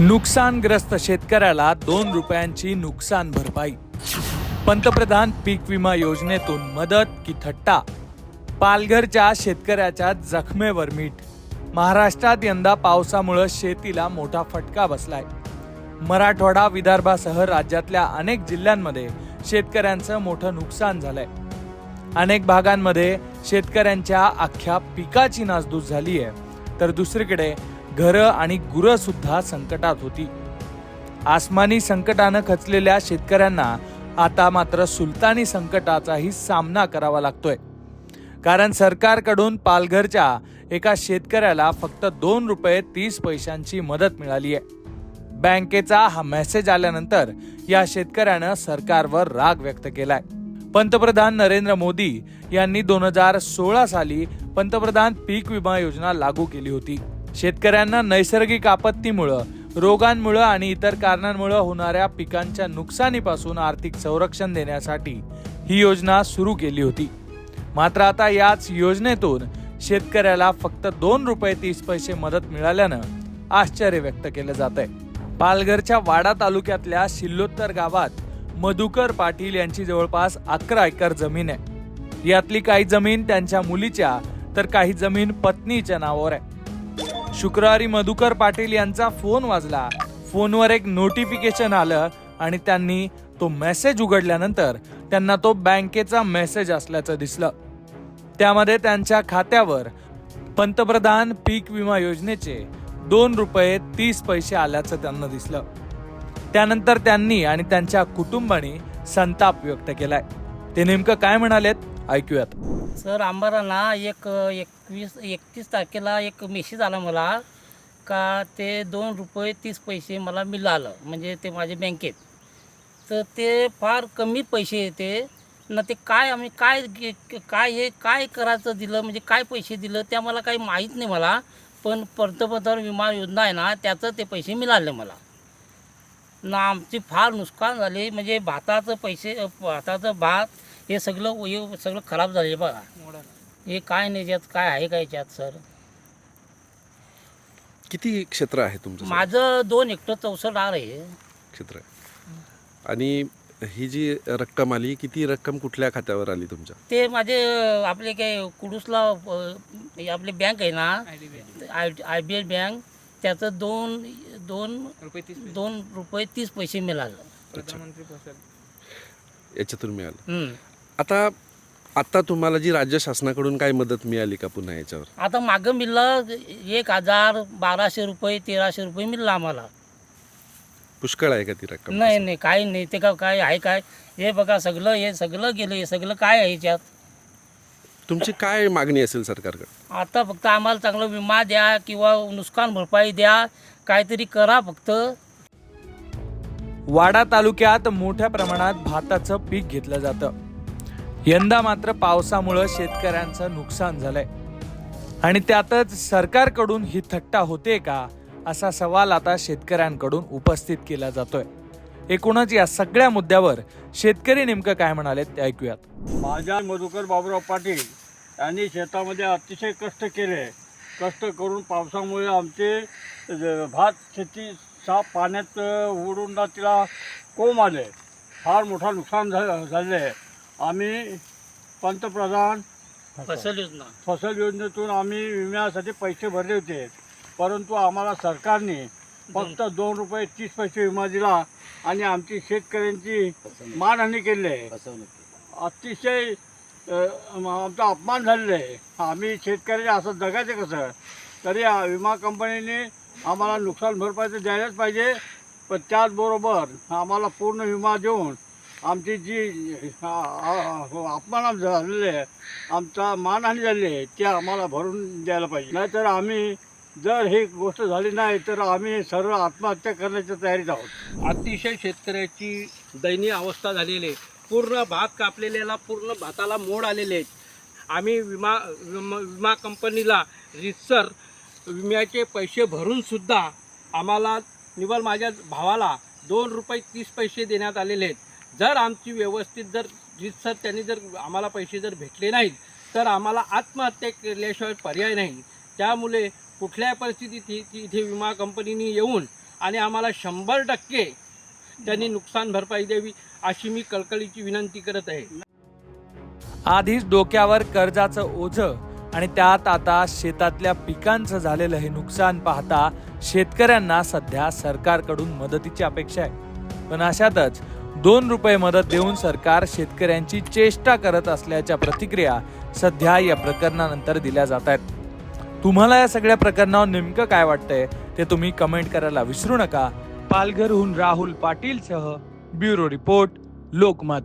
नुकसानग्रस्त शेतकऱ्याला दोन रुपयांची नुकसान भरपाई. पंतप्रधान पीक विमा योजनेतून मदत की थट्टा? पालघरच्या शेतकऱ्याच्या जखमेवर मीठ. महाराष्ट्रात यंदा पावसामुळं शेतीला मोठा फटका बसलाय. मराठवाडा विदर्भासह राज्यातल्या अनेक जिल्ह्यांमध्ये शेतकऱ्यांचं मोठं नुकसान झालंय. अनेक भागांमध्ये शेतकऱ्यांच्या अख्ख्या पिकाची नासधूस झाली आहे तर दुसरीकडे घरं आणि गुरं सुद्धा संकटात होती. आसमानी संकटानं खचलेल्या शेतकऱ्यांना आता मात्र सुलतानी संकटाचाही सामना करावा लागतोय. कारण सरकारकडून पालघरच्या एका शेतकऱ्याला फक्त दोन रुपये तीस पैशांची मदत मिळाली आहे. बँकेचा हा मेसेज आल्यानंतर या शेतकऱ्यानं सरकारवर राग व्यक्त केलाय. पंतप्रधान नरेंद्र मोदी यांनी दोन हजार सोळा साली पंतप्रधान पीक विमा योजना लागू केली होती. शेतकऱ्यांना नैसर्गिक आपत्तीमुळं रोगांमुळं आणि इतर कारणांमुळं होणाऱ्या पिकांच्या नुकसानीपासून आर्थिक संरक्षण देण्यासाठी ही योजना सुरू केली होती. मात्र आता याच योजनेतून शेतकऱ्याला फक्त दोन रुपये तीस पैसे मदत मिळाल्यानं आश्चर्य व्यक्त केलं जात आहे पालघरच्या वाडा तालुक्यातल्या शिल्लोत्तर गावात मधुकर पाटील यांची जवळपास अकरा एकर जमीन आहे. यातली काही जमीन त्यांच्या मुलीच्या तर काही जमीन पत्नीच्या नावावर आहे. शुक्रवारी मधुकर पाटील यांचा फोन वाजला. फोनवर एक नोटिफिकेशन आलं आणि त्यांनी तो मेसेज उघडल्यानंतर त्यांना तो बँकेचा मेसेज असल्याचं दिसलं. त्यामध्ये त्यांच्या खात्यावर पंतप्रधान पीक विमा योजनेचे दोन रुपये तीस पैसे आल्याचं त्यांना दिसलं. त्यानंतर त्यांनी आणि त्यांच्या कुटुंबाने संताप व्यक्त केलाय. ते नेमकं काय म्हणालेत? ऐकूयात. सर आम्हाला ना एक एकवीस एकतीस तारखेला एक मेसेज आला मला का ते दोन रुपये तीस पैसे मला मिळालं म्हणजे ते माझ्या बँकेत. तर ते फार कमी पैसे येते. ना ते काय आम्ही काय काय हे काय करायचं दिलं म्हणजे काय पैसे दिलं त्या मला काही माहीत नाही मला. पण पंतप्रधान विमा योजना आहे ना त्याचं ते पैसे मिळाले मला. ना आमची फार नुकसान झाले म्हणजे भाताचं पैसे भाताचं भात हे सगळं हे सगळं खराब झाले बघा. हे काय नाही याच्यात काय आहे का याच्यात सर? किती क्षेत्र आहे तुमचं? माझं दोन हेक्टर चौसष्ट आर आहे. क्षेत्र आहे. आणि ही जी रक्कम आली किती रक्कम कुठल्या खात्यावर आली तुमच्या? ते माझे आपले काय कुडूसला आपली बँक आहे ना I I B I bank त्याचं दोन दोन दोन रुपये तीस पैसे मिळालं. याच्यातून मिळालं. आता आता तुम्हाला जी राज्य शासनाकडून काय मदत मिळाली का पुन्हा याच्यावर? आता मागं मिळलं एक हजार बाराशे रुपये तेराशे रुपये मिळलं आम्हाला. पुष्कळ आहे का ती रक्कम? नाही नाही काही नाही. ते का काय आहे काय? हे बघा सगळं हे सगळं गेलं हे सगळं काय आहे याच्यात? तुमची काय मागणी असेल सरकारकडे? आता फक्त आम्हाला चांगला विमा द्या किंवा नुकसान भरपाई द्या काहीतरी करा फक्त. वाडा तालुक्यात मोठ्या प्रमाणात भाताचं पीक घेतलं जातं. यंदा मात्र पावसामुळं शेतकऱ्यांचं नुकसान झालंय. आणि त्यातच सरकारकडून ही थट्टा होते का असा सवाल आता शेतकऱ्यांकडून उपस्थित केला जातोय. एकूणच या सगळ्या मुद्द्यावर शेतकरी नेमकं काय म्हणाले ते ऐकूयात. माझ्या मधुकर बाबुराव पाटील यांनी शेतामध्ये अतिशय कष्ट केले. कष्ट करून पावसामुळे आमचे भात शेती साफ पाण्यात उडून तिला कोंब आले. फार मोठा नुकसान झा आहे आम्ही पंतप्रधान फसल योजना. फसल योजनेतून आम्ही विम्यासाठी पैसे भरले होते. परंतु आम्हाला सरकारने फक्त दोन रुपये तीस पैसे विमा दिला आणि आमची शेतकऱ्यांची मानहानी केली. आहे अतिशय आमचा अपमान झालेला आहे. आम्ही शेतकरी असं जगायचं कसं? तरी विमा कंपनीने आम्हाला नुकसान भरपाई तर द्यायलाच पाहिजे. पण त्याचबरोबर आम्हाला पूर्ण विमा देऊन आमची जी हो, अपमान झालेले आहे आमचा मानहानी झाली आहे ते आम्हाला भरून द्यायला पाहिजे. नाहीतर आम्ही जर ही गोष्ट झाली नाही तर आम्ही सर्व आत्महत्या करण्याच्या तयारीत आहोत. अतिशय शेतकऱ्याची दयनीय अवस्था झालेली आहे. पूर्ण भात कापलेल्याला पूर्ण भाताला मोड आलेले आहेत. आम्ही विमा विमा विमा कंपनीला रितसर विम्याचे पैसे भरूनसुद्धा आम्हाला निवल माझ्या भावाला दोन रुपये तीस पैसे देण्यात आलेले आहेत. जर आमची व्यवस्थित जर रितसर त्यांनी जर आम्हाला पैसे जर भेटले नाहीत तर आम्हाला आत्महत्या केल्याशिवाय पर्याय नाही. त्यामुळे कुठल्याही परिस्थितीत इथे विमा कंपनीने येऊन आणि आम्हाला शंभर टक्के त्यांनी नुकसान भरपाई द्यावी अशी मी कळकळीची विनंती करत आहे. आधीच डोक्यावर कर्जाचं ओझं आणि त्यात आता शेतातल्या पिकांचं झालेलं हे नुकसान पाहता शेतकऱ्यांना सध्या सरकारकडून मदतीची अपेक्षा आहे. पण अशातच दोन रुपये मदत देऊन सरकार शेतकऱ्यांची चेष्टा करत असल्याच्या प्रतिक्रिया सध्या या प्रकरणानंतर दिल्या जात आहेत. तुम्हाला या सगळ्या प्रकरणावर नेमकं काय वाटतंय ते तुम्ही कमेंट करायला विसरू नका. पालघरहून राहुल पाटीलसह ब्युरो रिपोर्ट लोकमत.